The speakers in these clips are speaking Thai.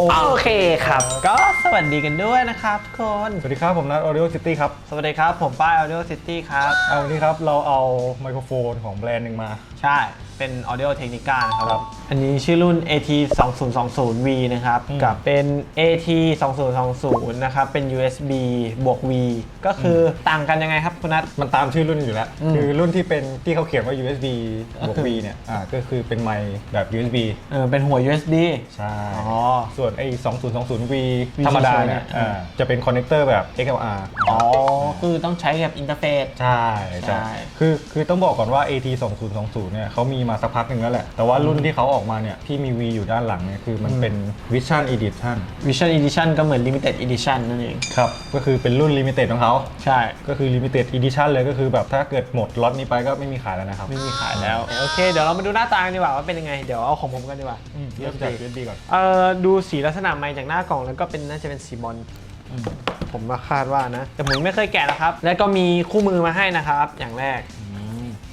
โอเคครับ ก็สวัสดีกันด้วยนะครับทุกคน สวัสดีครับ ผมนัท Audio City ครับ สวัสดีครับ ผมป้าย Audio City ครับ เอาวันนี้ครับ เราเอาไมโครโฟนของแบรนด์หนึ่งมา ใช่ เป็น Audio Technica นะครับครับอันนี้ชื่อรุ่น AT 2020 V นะครับอืมกับเป็น AT 2020นะครับ เป็น USB บวก V ก็คือต่างกันยังไงครับคุณนัท มันตามชื่อรุ่นอยู่แล้วอืมคือรุ่นที่เป็นที่เขาเขียนว่า USB บวกก็คือ V เนี่ยอ่าก็คือเป็นไมค์แบบ USB เออเป็นหัว USB ใช่อ๋อส่วนไอ้2020 V V ธรรมดาเนี่ยเฉยๆเนี่ยอ่าจะเป็นคอนเนคเตอร์แบบ XLR อ๋อ คือต้องใช้กับอินเทอร์เฟซใช่ใช่คือคือต้องบอกก่อนว่า AT 2020เนี่ยเขามีมาสักพักหนึ่งแล้วแหละ แต่ว่ารุ่นที่เขาออกมาเนี่ยที่มี V อยู่ด้านหลังเนี่ยคือมันเป็น Vision Edition Vision Edition ก็เหมือน Limited Edition นั่นเอง ครับ ก็คือเป็นรุ่น Limited ของเขาใช่ ก็คือ Limited Edition เลยก็คือแบบถ้าเกิดหมดล็อตนี้ไปก็ไม่มีขายแล้วนะครับ ไม่มีขายแล้ว โอเค เดี๋ยวเรามาดูหน้าตากันดีกว่าว่าเป็นยังไง เดี๋ยวเอาของผมกันดีกว่าอืมเริ่มจาก USB ก่อน เอ่อ ดูสีลักษณะไม้จากหน้ากล่องแล้วก็เป็นน่าจะเป็นสีบอลผมว่าคาดว่านะ แต่ผมไม่เคยแกะนะครับ แล้วก็มีคู่มือมาให้นะครับ อย่างแรก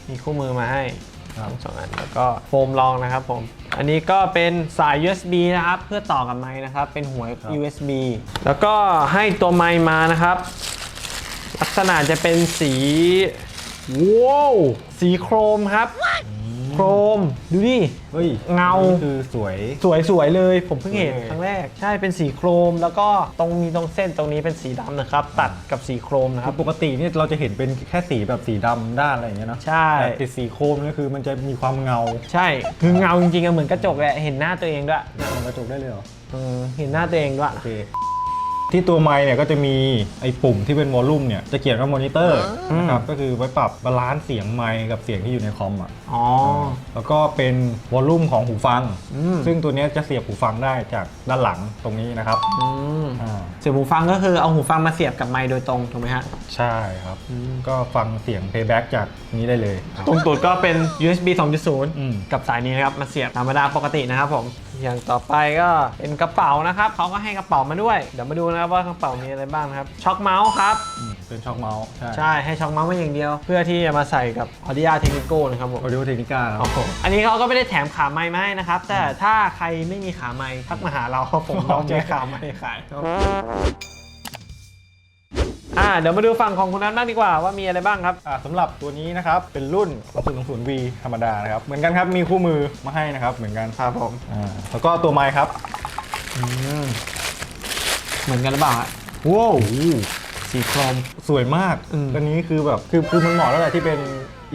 มีคู่มือมาให้ครับ ทั้งสองอันแล้วก็โฟมรองนะครับผม อันนี้ก็เป็นสาย USB นะครับ เพื่อต่อกับไม้นะครับ เป็นหัว USB แล้วก็ให้ตัวไม้มานะครับ ลักษณะจะเป็นสีว้าวสีโครมครับ โครมดูดิ เฮ้ยเงา อันนี้คือสวย สวยๆเลยผมเพิ่งเห็นสวยเลยครั้งแรก ใช่เป็นสีโครม แล้วก็ตรงมีตรงเส้นตรงนี้เป็นสีดำนะครับ ตัดกับสีโครมนะคคืรัอบ ปกติเนี่ยเราจะเห็นเป็นแค่สีแบบสีดำด้านอะไรอย่างเงี้ยเนาะใช่ แต่ติดสีโครมนี่คือมันจะมีความเงาใช่คือเงาจริงๆอะเหมือนกระจกแหละเห็นหน้าตัวเองด้วยมันกระจกได้เลยเหรอเออเห็นหน้าตัวเองด้วย โอเค ที่ตัวไมค์เนี่ยก็จะมีไอ้ปุ่มที่เป็นวอลลุ่มเนี่ยจะเขียนว่ามอนิเตอร์นะครับก็คือไว้ปรับบาลานซ์เสียงไมค์กับเสียงที่อยู่ในคอมอะอ๋อแล้วก็เป็นวอลลุ่มของหูฟังอืมซึ่งตัวเนี้ยจะเสียบหูฟังได้จากด้านหลังตรงนี้นะครับอืมอ่าเสียบหูฟังก็คือเอาหูฟังมาเสียบกับไมค์โดยตรงถูกไหมฮะใช่ครับก็ฟังเสียง playback จากนี้ได้เลย ตรงตูดก็เป็น USB อืม2.0 กับสายนี้นะครับมาเสียบธรรมดาปกตินะครับผม อย่างต่อไปก็เป็นกระเป๋านะครับเขาก็ให้กระเป๋ามาด้วย เดี๋ยวมาดูนะครับว่ากระเป๋ามีอะไรบ้างนะครับ ช็อคเมาส์ครับ อืมเป็นช็อคเมาส์ใช่ใช่ให้ช็อคเมาส์มาอย่างเดียว เพื่อที่จะมาใส่กับ Audio Technico นะครับผม ออดิโอเทคนิก้าครับโอ้โหอันนี้เขาก็ไม่ได้แถมขาไม้มาให้นะครับ แต่ถ้าใครไม่มีขาไม้ทักมาหาเราผมเรามีขาไม้ขายครับ อ่าเดี๋ยวมาดูฝั่งของคุณนัทบ้างดีกว่าว่ามีอะไรบ้างครับ อ่าสำหรับตัวนี้นะครับ เป็นรุ่น 020V ธรรมดานะครับ เหมือนกันครับ มีคู่มือมาให้นะครับ เหมือนกันครับผมอ่าแล้วก็ตัวไมค์ครับเหมือนกันหรือเปล่าฮะว้าวสีโครมสวยมาก อืม ตัวนี้คือแบบคือคือมันเหมาะแล้วแหละที่เป็น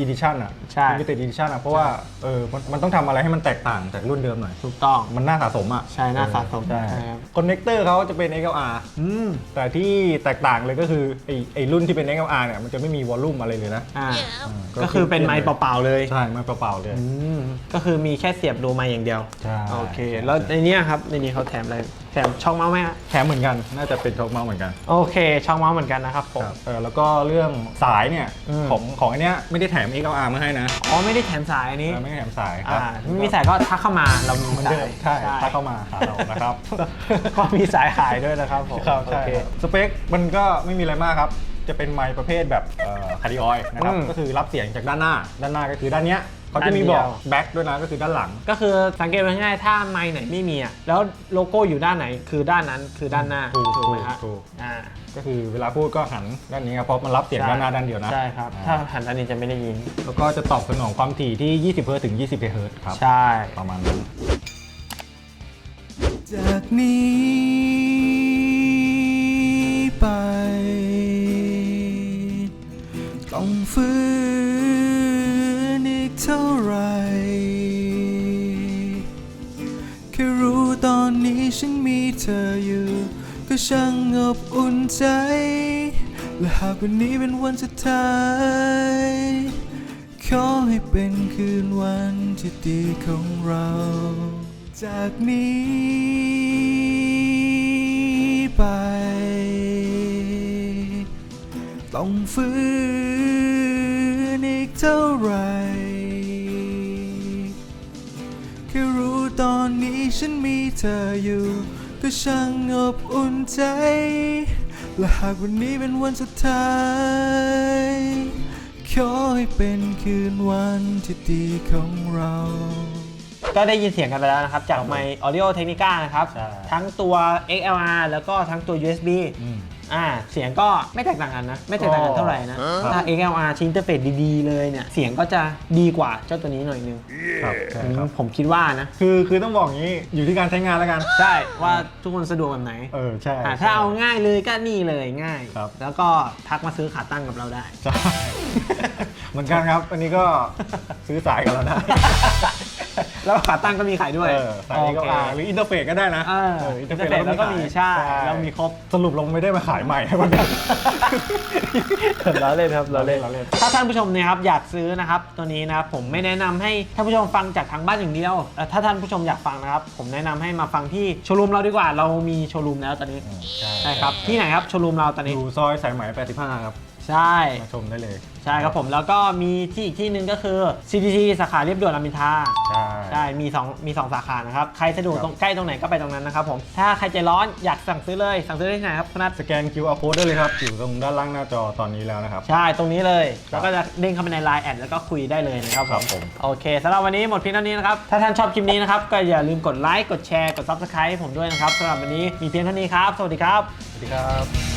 edition อะใช่ ลิมิเต็ด edition อะ เพราะว่าเออมันมันต้องทำอะไรให้มันแตกต่างจากรุ่นเดิมหน่อย ถูกต้อง มันน่าสะสมอะใช่น่าสะสมใช่ใช่ครับ คอนเนคเตอร์เขาจะเป็น XLR อืมแต่ที่แตกต่างเลยก็คือไอ้ไอ้รุ่นที่เป็น XLR เนี่ยมันจะไม่มีวอลลุ่มอะไรเลยนะอ่าอ่าก็คือเป็นไม้เปล่าๆเลยใช่ไม้เปล่าๆเลย อืมก็คือมีแค่เสียบดูไม้อย่างเดียวใช่โอเค ใช่ แล้วในเนี้ยครับในนี้เขาแถมอะไรแถมช่องเมาส์ไหมฮะแถมเหมือนกันน่าจะเป็นช็อคเมาส์เหมือนกัน โอเค ช่องเมาส์เหมือนกันนะครับผม เออแล้วก็เรื่องสายเนี่ยอืม ของของอันเนี้ยไม่ได้แถม XLR มาให้นะอ๋อไม่ได้แถมสายอันนี้เออไม่ได้แถมสายครัอ่าบไม่มีสายก็ทักเข้ามาเรามีเหมือนสาเดิยมใช่ถ้าเข้ามาหาเรานะครับก็มีสายขายด้วยนะครับผมครับโอใช่เค ครับสเปคมันก็ไม่มีอะไรมากครับ จะเป็นไมค์ประเภทแบบคาร์ดิออยนะครับ อืมก็คือรับเสียงจากด้านหน้า ด้านหน้าก็คือด้านเนี้ย เขาจะมีบอกด้านเดียวแบ็คด้วยนะก็คือด้านหลัง ก็คือสังเกตไว้ง่ายๆถ้าไม้ไหนไม่มีอะแล้วโลโก้อยู่ด้านไหนคือด้านนั้นคือด้านหน้าถูกถูกไหมฮะถูก อ่าก็คือเวลาพูดก็หันด้านนี้ครับเพราะมันรับเสียงด้านหน้าด้านเดียวนะ ใช่ครับ ถ้าหันด้านนี้จะไม่ได้ยิน แล้วก็จะตอบสนองความถี่ที่ 20เฮิร์ตซ์ถึง 20เฮิร์ตซ์ครับ ใช่ ประมาณนั้น จากนี้ แค่รู้ตอนนี้ฉันมีเธออยู่ ก็ช่างอบอุ่นใจ และหากวันนี้เป็นวันสุดท้าย ขอให้เป็นคืนวันที่ดีของเรา จากนี้ไปต้องฟื้นอีกเท่าไหร่ ตอนนี้ฉันมีเธออยู่ ก็ช่างอบอุ่นใจ และหากวันนี้เป็นวันสุดท้าย ขอให้เป็นคืนวันที่ดีของเรา ก็ได้ยินเสียงกันไปแล้วนะครับ จากไมค์ Audio Technica นะครับ ใช่ทั้งตัว XLR แล้วก็ทั้งตัว USB อืม อ่าเสียงก็ไม่แตกต่างกันนะ ไม่แตกต่างกันเท่าไหร่นะถ้า XLR ชิ้นอินเทอร์เฟซดีๆเลยเนี่ยเสียงก็จะดีกว่าเจ้าตัวนี้หน่อยนึงครับใช่ครับ ผมคิดว่านะ คือคือต้องบอกอย่างนี้อยู่ที่การใช้งานแล้วกัน ใช่ว่าทุกคนสะดวกแบบไหนเออใช่อ่าถ้าเอาง่ายเลยก็นี่เลยง่าย ครับ แล้วก็ทักมาซื้อขาตั้งกับเราได้ ใช่ เหมือนกันครับ อันนี้ก็ซื้อสายกันแล้วได้ แล้วขาตั้งก็มีขายด้วยเออสายนี้ก็โอเคอ่าหรืออินเตอร์เฟซก็ได้นะเออเอออินเทอร์เฟซแล้วก็มีใช่เรามีครบสรุปลงไม่ได้มาขายใหม่ให้คนเดียวเราเล่นครับเราเล่นเราเล่นถ้าท่านผู้ชมเนะครับอยากซื้อนะครับตัวนี้นะครับผมไม่แนะนำให้ท่านผู้ชมฟังจากทางบ้านอย่างเดียวแต่ถ้าท่านผู้ชมอยากฟังนะครับผมแนะนำให้มาฟังที่โชว์รูมเราดีกว่าเรามีโชว์รูมแล้วตอนนี้ใช่ครับที่ไหนครับโชว์รูมเราตอนอนี้ยู่ซอยสายไหม85ครับ ใช่ มาชมได้เลยใช่ครับผมแล้วก็มีที่อีกที่หนึ่งก็คือ CTC สาขาเรียบด่วนรามอินทราใช่ ใช่มี2มีสองสาขานะครับ ใครสะดวกครับ ตรงใกล้ตรงไหนก็ไปตรงนั้นนะครับผมถ้าใครใจร้อนอยากสั่งซื้อเลยสั่งซื้อได้ที่ไหนครับคุณนัทสแกน QR code ได้เลยครับอยู่ตรงด้านล่างหน้าจอตอนนี้แล้วนะครับ ใช่ตรงนี้เลยครับแล้วก็จะเด้งเข้าไปใน Line แอดแล้วก็คุยได้เลยนะครับครับผม โอเคสำหรับวันนี้หมดเพียงเท่านี้นะครับถ้าท่านชอบคลิปนี้นะครับก็อย่าลืมกดไลค์กดแชร์กด Subscribe ให้ผมด้วยนะครับสำหรับวันนี้มีเพียงเท่านี้ครับสวัสดีครับ สวัสดีครับ